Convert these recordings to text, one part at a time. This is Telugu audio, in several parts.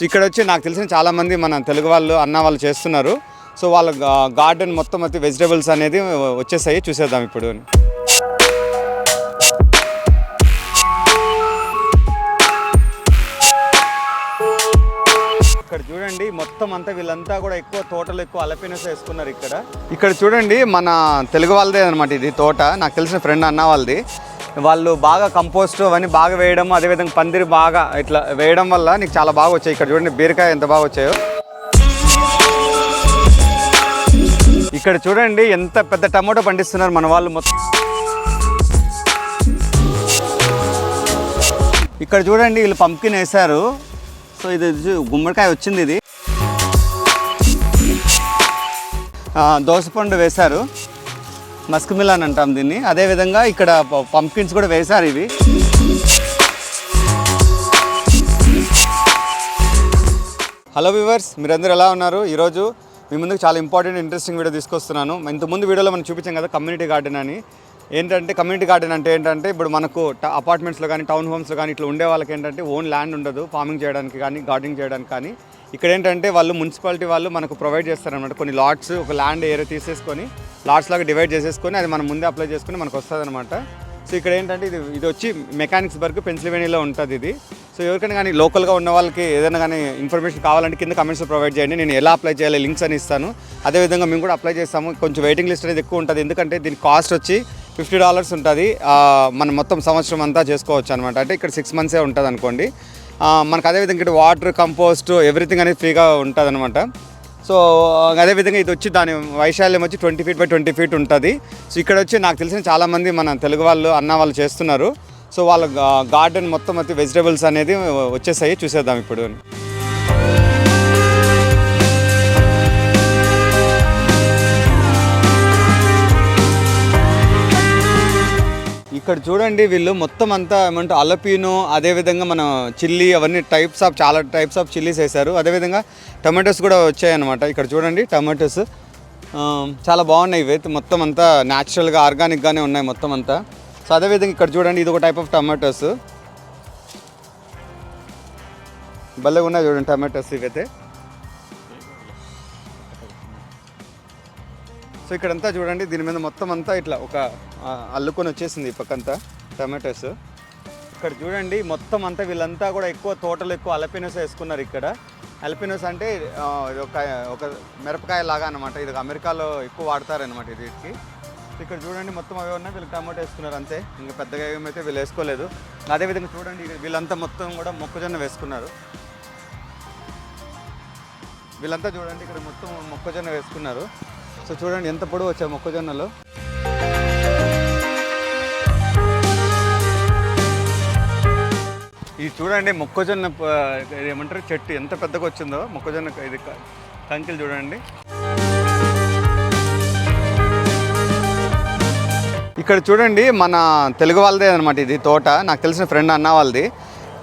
సో ఇక్కడ వచ్చి నాకు తెలిసిన చాలామంది మన తెలుగు వాళ్ళు అన్న వాళ్ళు చేస్తున్నారు. సో వాళ్ళ గార్డెన్ మొత్తం అయితే వెజిటేబుల్స్ అనేది వచ్చేసాయి. చూసేద్దాం ఇప్పుడు. ఇక్కడ చూడండి మొత్తం అంతా వీళ్ళంతా కూడా ఎక్కువ తోటలు ఎక్కువ అలపినస్ వేసుకున్నారు ఇక్కడ. ఇక్కడ చూడండి మన తెలుగు వాళ్ళదే అనమాట ఇది తోట. నాకు తెలిసిన ఫ్రెండ్ అన్న వాళ్ళది. వాళ్ళు బాగా కంపోస్ట్ అవన్నీ బాగా వేయడం అదేవిధంగా పందిరి బాగా ఇట్లా వేయడం వల్ల నీకు చాలా బాగా వచ్చాయి. ఇక్కడ చూడండి బీరకాయ ఎంత బాగా వచ్చాయో. ఇక్కడ చూడండి ఎంత పెద్ద టమాటో పండిస్తున్నారు మన వాళ్ళు మొత్తం. ఇక్కడ చూడండి వీళ్ళు పంకిన్ వేశారు. సో ఇది గుమ్మడికాయ వచ్చింది ఇది. దోసపండు వేశారు. మస్క్ మిలాన్ అంటాం దీన్ని. అదేవిధంగా ఇక్కడ పంకిన్స్ కూడా వేశారు ఇవి. హలో వ్యూవర్స్ మీరందరూ ఎలా ఉన్నారు? ఈరోజు మీ ముందుకు చాలా ఇంపార్టెంట్ ఇంట్రెస్టింగ్ వీడియో తీసుకొస్తున్నాను. ఇంతకుముందు వీడియోలో మనం చూపించాం కదా కమ్యూనిటీ గార్డెన్ అని. ఏంటంటే కమ్యూనిటీ గార్డెన్ అంటే ఏంటంటే ఇప్పుడు మనకు అపార్ట్మెంట్స్లో కానీ టౌన్ హోమ్స్లో కానీ ఇట్లా ఉండే వాళ్ళకి ఏంటంటే ఓన్ ల్యాండ్ ఉండదు. ఫార్మింగ్ చేయడానికి కానీ గార్డెనింగ్ చేయడానికి కానీ. ఇక్కడ ఏంటంటే వాళ్ళు మున్సిపాలిటీ వాళ్ళు మనకు ప్రొవైడ్ చేస్తారనమాట కొన్ని లాట్స్ ఒక ల్యాండ్ ఏరియా తీసేసుకొని లాట్స్ లాగా డివైడ్ చేసేసుకొని అది మనం ముందే అప్లై చేసుకొని మనకు వస్తుంది అనమాట సో ఇక్కడ ఏంటంటే ఇది ఇది వచ్చి మెకానిక్స్ బర్గ్ పెన్సిల్వేనియాలో ఉంటుంది ఇది. సో ఎవరికైనా కానీ లోకల్గా ఉన్న వాళ్ళకి ఏదైనా కానీ ఇన్ఫర్మేషన్ కావాలంటే కింద కమెంట్స్ ప్రొవైడ్ చేయండి. నేను ఎలా అప్లై చేయాలి లింక్స్ అని ఇస్తాను. అదేవిధంగా మేము కూడా అప్లై చేస్తాము. కొంచెం వెయిటింగ్ లిస్ట్ అనేది ఎక్కువ ఉంటుంది. ఎందుకంటే దీని కాస్ట్ వచ్చి ఫిఫ్టీ డాలర్స్ ఉంటుంది. మనం మొత్తం సంవత్సరం అంతా చేసుకోవచ్చు అనమాట అంటే ఇక్కడ సిక్స్ మంత్సే ఉంటుంది అనుకోండి మనకు అదేవిధంగా ఇక్కడ వాటర్ కంపోస్ట్ ఎవ్రీథింగ్ అనేది ఫ్రీగా ఉంటుంది అనమాట సో అదేవిధంగా ఇది వచ్చి దాని వైశాల్యం వచ్చి twenty feet by twenty feet ఉంటుంది. సో ఇక్కడ వచ్చి నాకు తెలిసిన చాలామంది మన తెలుగు వాళ్ళు అన్న వాళ్ళు చేస్తున్నారు. సో వాళ్ళ గార్డెన్ మొత్తం అయితే వెజిటేబుల్స్ అనేది వచ్చేసాయి. చూసేద్దాం ఇప్పుడు. ఇక్కడ చూడండి వీళ్ళు మొత్తం అంతా ఏమంటే అలపీనో అదేవిధంగా మన చిల్లీ అవన్నీ టైప్స్ ఆఫ్ చాలా టైప్స్ ఆఫ్ చిల్లీస్ వేశారు. అదేవిధంగా టమాటోస్ కూడా వచ్చాయన్నమాట. ఇక్కడ చూడండి టమాటోస్ చాలా బాగున్నాయి ఇవి. అయితే మొత్తం అంతా న్యాచురల్గా ఆర్గానిక్గానే ఉన్నాయి మొత్తం అంతా. సో అదేవిధంగా ఇక్కడ చూడండి ఇది ఒక టైప్ ఆఫ్ టమాటోస్ భలే ఉన్నాయి చూడండి టమాటోస్ ఇవైతే. సో ఇక్కడంతా చూడండి దీని మీద మొత్తం అంతా ఇట్లా ఒక అల్లుకొని వచ్చేసింది ఈ పక్కంతా టమాటోస్. ఇక్కడ చూడండి మొత్తం అంతా వీళ్ళంతా కూడా ఎక్కువ తోటలు ఎక్కువ అలపినోస్ వేసుకున్నారు ఇక్కడ. అలపినోస్ అంటే ఇది ఒక ఒక మిరపకాయ లాగా అనమాట ఇది అమెరికాలో ఎక్కువ వాడతారనమాట ఇది వీటికి ఇక్కడ చూడండి మొత్తం అవే ఉన్నాయి. వీళ్ళు టమాటో వేసుకున్నారు అంతే. ఇంకా పెద్దగా ఏమైతే వీళ్ళు వేసుకోలేదు. అదేవిధంగా చూడండి వీళ్ళంతా మొత్తం కూడా మొక్కజొన్న వేసుకున్నారు. వీళ్ళంతా చూడండి ఇక్కడ మొత్తం మొక్కజొన్న వేసుకున్నారు. సో చూడండి ఎంత పొడవు వచ్చాయి మొక్కజొన్నలు. ఇది చూడండి మొక్కజొన్న ఏమంటారు? చెట్టు ఎంత పెద్దగా వచ్చిందో మొక్కజొన్న ఇది క- కంకిలు చూడండి. ఇక్కడ చూడండి మన తెలుగు వాళ్ళదే అనమాట ఇది తోట. నాకు తెలిసిన ఫ్రెండ్ అన్న వాళ్ళది.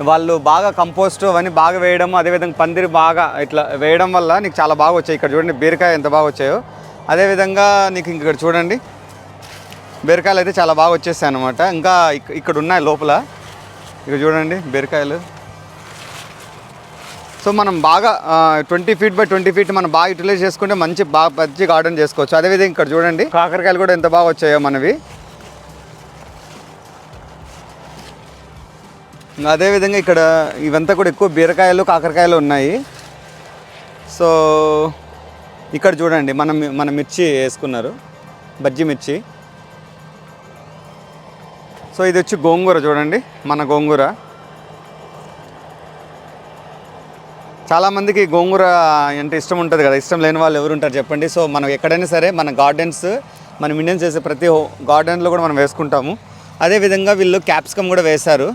వాళ్ళు బాగా కంపోస్ట్ అవన్నీ బాగా వేయడం అదేవిధంగా పందిరి బాగా ఇట్లా వేయడం వల్ల నీకు చాలా బాగా వచ్చాయి. ఇక్కడ చూడండి బీరకాయ ఎంత బాగా వచ్చాయో. అదేవిధంగా నీకు ఇక్కడ చూడండి. బీరకాయలు అయితే చాలా బాగా వచ్చేసాయి అనమాట ఇంకా ఇక్కడ ఉన్నాయి లోపల. ఇక్కడ చూడండి బీరకాయలు. సో మనం బాగా twenty feet by twenty feet మనం బాగా యూటిలైజ్ చేసుకుంటే మంచి బాగా మంచి గార్డెన్ చేసుకోవచ్చు. అదేవిధంగా ఇక్కడ చూడండి కాకరకాయలు కూడా ఎంత బాగా వచ్చాయో మనవి. అదేవిధంగా ఇక్కడ ఇవంతా కూడా ఎక్కువ బీరకాయలు కాకరకాయలు ఉన్నాయి. సో ఇక్కడ చూడండి మనం మన మిర్చి వేసుకున్నారు. బజ్జి మిర్చి. సో ఇది వచ్చి గోంగూర చూడండి మన గోంగూర. చాలామందికి గోంగూర అంటే ఇష్టం ఉంటుంది కదా ఇష్టం లేని వాళ్ళు ఎవరు ఉంటారు చెప్పండి. సో మనం ఎక్కడైనా సరే మన గార్డెన్స్ మనం ఇండియన్స్ చేసే ప్రతి గార్డెన్లో కూడా మనం వేసుకుంటాము. అదేవిధంగా వీళ్ళు క్యాప్సికమ్ కూడా వేశారు.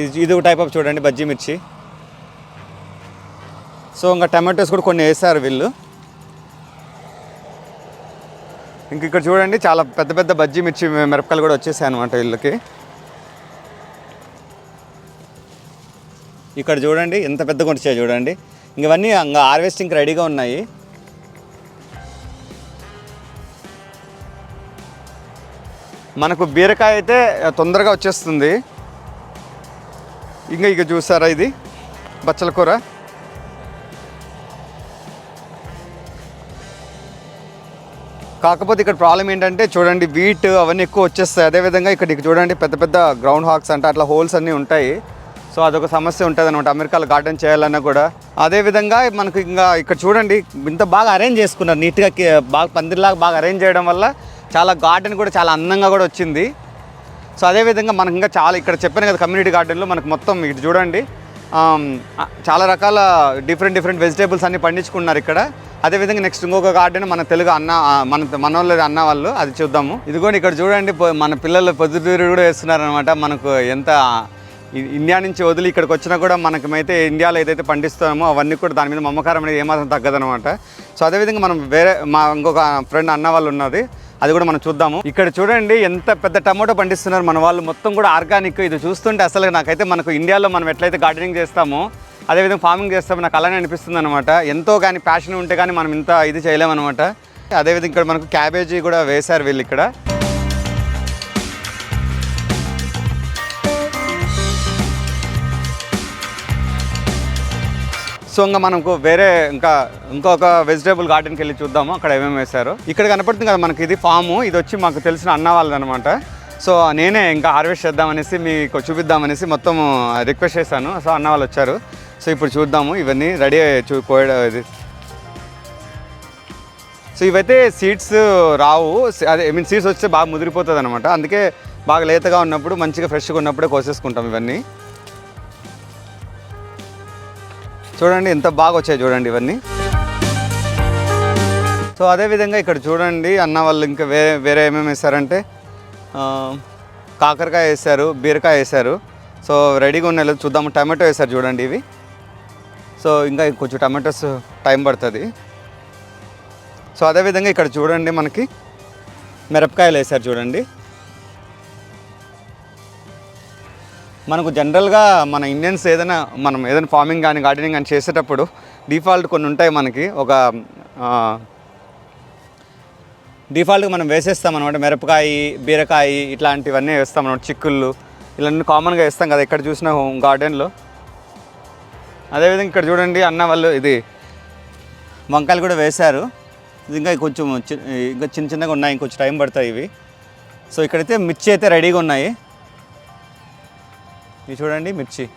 ఇది ఇది ఒక టైప్ ఆఫ్ చూడండి బజ్జీ మిర్చి. సో ఇంకా టమాటోస్ కూడా కొన్ని వేసారు వీళ్ళు. ఇంక ఇక్కడ చూడండి చాలా పెద్ద పెద్ద బజ్జీ మిర్చి మిరపకాయలు కూడా వచ్చేసాయి అనమాట వీళ్ళకి. ఇక్కడ చూడండి ఎంత పెద్దగా వచ్చాయి చూడండి. ఇంక ఇవన్నీ ఇంకా హార్వెస్టింగ్ రెడీగా ఉన్నాయి. మనకు బీరకాయ అయితే తొందరగా వచ్చేస్తుంది. ఇంకా ఇక చూసారా ఇది? బచ్చల కూర. కాకపోతే ఇక్కడ ప్రాబ్లం ఏంటంటే చూడండి వీట్ అవన్నీ ఎక్కువ వచ్చేస్తాయి. అదేవిధంగా ఇక్కడ చూడండి పెద్ద పెద్ద గ్రౌండ్ హాక్స్ అంటే అట్లా హోల్స్ అన్నీ ఉంటాయి. సో అదొక సమస్య ఉంటుంది అనమాట అమెరికాలో గార్డెన్ చేయాలన్నా కూడా. అదేవిధంగా మనకు ఇంకా ఇక్కడ చూడండి ఇంత బాగా అరేంజ్ చేసుకున్నారు. నీట్గా బాగా పందిరిలాగా బాగా అరేంజ్ చేయడం వల్ల చాలా గార్డెన్ కూడా చాలా అందంగా కూడా వచ్చింది. సో అదేవిధంగా మనకు ఇంకా చాలా ఇక్కడ చెప్పాను కదా కమ్యూనిటీ గార్డెన్లో మనకు మొత్తం ఇటు చూడండి. చాలా రకాల డిఫరెంట్ డిఫరెంట్ వెజిటేబుల్స్ అన్ని పండించుకున్నారు ఇక్కడ. అదేవిధంగా నెక్స్ట్ ఇంకొక గార్డెన్ మన తెలుగు అన్న మన మన అన్న వాళ్ళు అది చూద్దాము. ఇదిగోండి ఇక్కడ చూడండి మన పిల్లలు పొద్దుటూరు కూడా వేస్తున్నారు అనమాట మనకు ఎంత ఇండియా నుంచి వదిలి ఇక్కడికి వచ్చినా కూడా మనకమైతే ఇండియాలో ఏదైతే పండిస్తామో అవన్నీ కూడా దాని మీద మమ్మకారం అనేది ఏమాత్రం తగ్గదనమాట సో అదేవిధంగా మనం వేరే మా ఇంకొక ఫ్రెండ్ అన్న వాళ్ళు ఉన్నది అది కూడా మనం చూద్దాము. ఇక్కడ చూడండి ఎంత పెద్ద టమాటో పండిస్తున్నారు మన వాళ్ళు. మొత్తం కూడా ఆర్గానిక్. ఇది చూస్తుంటే అసలు నాకైతే మనకు ఇండియాలో మనం ఎట్లయితే గార్డెనింగ్ చేస్తామో అదేవిధంగా ఫార్మింగ్ చేస్తే నాకు అలానే అనిపిస్తుంది అనమాట ఎంతో కానీ ప్యాషన్ ఉంటే కానీ మనం ఇంత ఇది చేయలేమన్నమాట. అదేవిధంగా ఇక్కడ మనకు క్యాబేజీ కూడా వేశారు వీళ్ళు ఇక్కడ. సో ఇంకా మనకు వేరే ఇంకా ఇంకొక వెజిటేబుల్ గార్డెన్కి వెళ్ళి చూద్దాము. అక్కడ ఏమేమి వేశారు. ఇక్కడ కనపడుతుంది కదా మనకి ఇది ఫాము ఇది వచ్చి మాకు తెలిసిన అన్న వాళ్ళదనమాట సో నేనే ఇంకా హార్వెస్ట్ చేద్దామనేసి మీకు చూపిద్దామనేసి మొత్తం రిక్వెస్ట్ చేశాను. సో అన్న వాళ్ళు వచ్చారు. సో ఇప్పుడు చూద్దాము ఇవన్నీ రెడీ చూ కోయడం ఇది. సో ఇవైతే సీడ్స్ రావు అదే ఐ మీన్ సీడ్స్ వస్తే బాగా ముదిరిపోతుంది అనమాట అందుకే బాగా లేతగా ఉన్నప్పుడు మంచిగా ఫ్రెష్గా ఉన్నప్పుడే కోసేసుకుంటాం ఇవన్నీ. చూడండి ఎంత బాగా వచ్చాయి చూడండి ఇవన్నీ. సో అదేవిధంగా ఇక్కడ చూడండి అన్న వాళ్ళు ఇంకా వేరే వేరే ఏమేమి వేశారంటే కాకరకాయ వేశారు బీరకాయ వేశారు సో రెడీగా ఉన్నాయి చూద్దాము. టమాటో వేశారు చూడండి ఇవి. సో ఇంకా కొంచెం టమాటోస్ టైం పడుతుంది. సో అదేవిధంగా ఇక్కడ చూడండి మనకి మిరపకాయలు వేశారు చూడండి. మనకు జనరల్గా మన ఇండియన్స్ ఏదైనా మనం ఏదైనా ఫార్మింగ్ కానీ గార్డెనింగ్ కానీ చేసేటప్పుడు డిఫాల్ట్ కొన్ని ఉంటాయి మనకి. ఒక డిఫాల్ట్గా మనం వేసేస్తాం అనమాట మిరపకాయ బీరకాయ ఇట్లాంటివన్నీ వేస్తాం అనమాట చిక్కుళ్ళు ఇలాంటి కామన్గా వేస్తాం కదా ఎక్కడ చూసినా గార్డెన్లో అదేవిధంగా ఇక్కడ చూడండి అన్న వాళ్ళు ఇది వంకాయలు కూడా వేశారు. ఇది ఇంకా కొంచెం చి- ఇంకా చిన్న చిన్నగా ఉన్నాయి ఇంకొంచెం టైం పడతాయి ఇవి. సో ఇక్కడైతే మిర్చి అయితే రెడీగా ఉన్నాయి. ఇది చూడండి మిర్చి.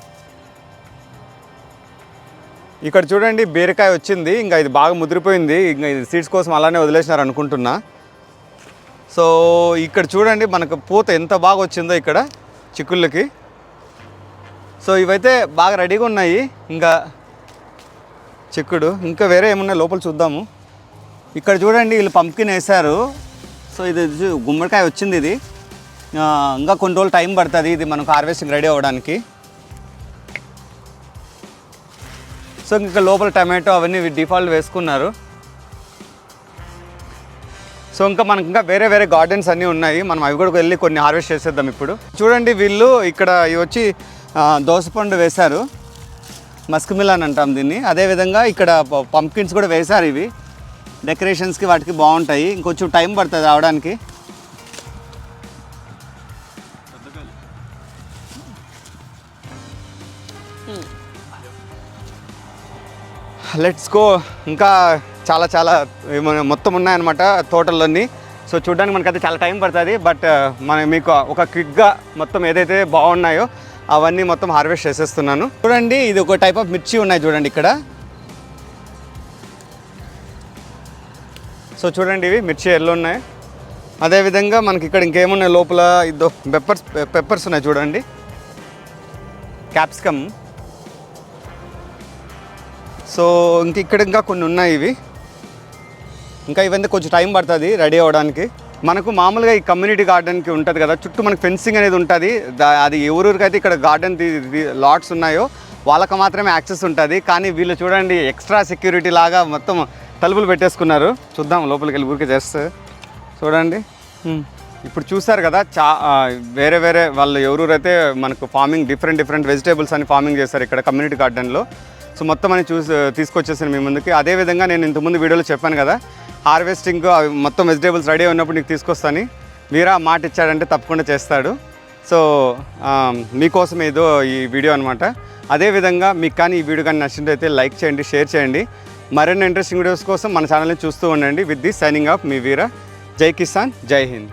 ఇక్కడ చూడండి బీరకాయ వచ్చింది ఇంకా ఇది బాగా ముదిరిపోయింది ఇంకా ఇది సీడ్స్ కోసం అలానే వదిలేసినారు అనుకుంటున్నా. సో ఇక్కడ చూడండి మనకు పూత ఎంత బాగా వచ్చిందో ఇక్కడ చిక్కుళ్ళకి. సో ఇవైతే బాగా రెడీగా ఉన్నాయి. ఇంకా చిక్కుడు ఇంకా వేరే ఏమున్నాయి లోపల చూద్దాము. ఇక్కడ చూడండి వీళ్ళు పంప్కిన్ వేశారు. సో ఇది గుమ్మడికాయ వచ్చింది ఇది. ఇంకా కొన్ని రోజులు టైం పడుతుంది ఇది మనకు హార్వెస్టింగ్ రెడీ అవ్వడానికి. సో ఇంకా లోపల టమాటో అవన్నీ డిఫాల్ట్ వేసుకున్నారు. సో ఇంకా మనకి ఇంకా వేరే వేరే గార్డెన్స్ అన్నీ ఉన్నాయి. మనం అవి కూడా వెళ్ళి కొన్ని హార్వెస్ట్ చేసేద్దాం ఇప్పుడు. చూడండి వీళ్ళు ఇక్కడ ఇవి వచ్చి దోసపండు వేశారు. మస్క్ మిలన్ అంటాం దీన్ని. అదేవిధంగా ఇక్కడ పంప్కిన్స్ కూడా వేశారు ఇవి. డెకరేషన్స్కి వాటికి బాగుంటాయి. ఇంకొంచెం టైం పడుతుంది రావడానికి. లెట్స్ గో ఇంకా చాలా చాలా మొత్తం ఉన్నాయన్నమాట తోటల్లోని సో చూడడానికి మనకైతే చాలా టైం పడుతుంది. బట్ మన మీకు ఒక క్విక్గా మొత్తం ఏదైతే బాగున్నాయో అవన్నీ మొత్తం హార్వెస్ట్ చేసేస్తున్నాను. చూడండి ఇది ఒక టైప్ ఆఫ్ మిర్చి ఉన్నాయి చూడండి ఇక్కడ. సో చూడండి ఇవి మిర్చి ఎల్లో ఉన్నాయి. అదేవిధంగా మనకి ఇక్కడ ఇంకేమున్నాయి లోపల? ఇదో పెప్పర్స్ పెప్పర్స్ ఉన్నాయి చూడండి. క్యాప్సికమ్ సో ఇంక ఇక్కడ ఇంకా కొన్ని ఉన్నాయి ఇవి. ఇంకా ఇవన్నీ కొంచెం టైం పడుతుంది రెడీ అవ్వడానికి. మనకు మామూలుగా ఈ కమ్యూనిటీ గార్డెన్కి ఉంటుంది కదా చుట్టూ మనకు ఫెన్సింగ్ అనేది ఉంటుంది. దా- అది ఎవరికైతే ఇక్కడ గార్డెన్ లాట్స్ ఉన్నాయో వాళ్ళకి మాత్రమే యాక్సెస్ ఉంటుంది. కానీ వీళ్ళు చూడండి ఎక్స్ట్రా సెక్యూరిటీ లాగా మొత్తం తలుపులు పెట్టేసుకున్నారు. చూద్దాం లోపలికి వెళ్ళి ఊరికే చేస్తే చూడండి. ఇప్పుడు చూసారు కదా చా వేరే వేరే వాళ్ళు ఎవరైతే మనకు ఫార్మింగ్ డిఫరెంట్ డిఫరెంట్ వెజిటేబుల్స్ అని ఫార్మింగ్ చేస్తారు ఇక్కడ కమ్యూనిటీ గార్డెన్లో సో మొత్తం అని చూసి తీసుకొచ్చేసాను మీ ముందుకి. అదేవిధంగా నేను ఇంతకుముందు వీడియోలో చెప్పాను కదా హార్వెస్టింగ్ అవి మొత్తం వెజిటేబుల్స్ రెడీ ఉన్నప్పుడు నీకు తీసుకొస్తాను. వీరా మాట ఇచ్చాడంటే తప్పకుండా చేస్తాడు. సో మీకోసం ఏదో ఈ వీడియో అనమాట అదేవిధంగా మీకు కానీ ఈ వీడియో కానీ నచ్చినట్లయితే లైక్ చేయండి షేర్ చేయండి. మరిన్ని ఇంట్రెస్టింగ్ వీడియోస్ కోసం మన ఛానల్ని చూస్తూ ఉండండి. విత్ ది సైనింగ్ ఆఫ్ మీ వీరా. జై కిసాన్ జై హింద్.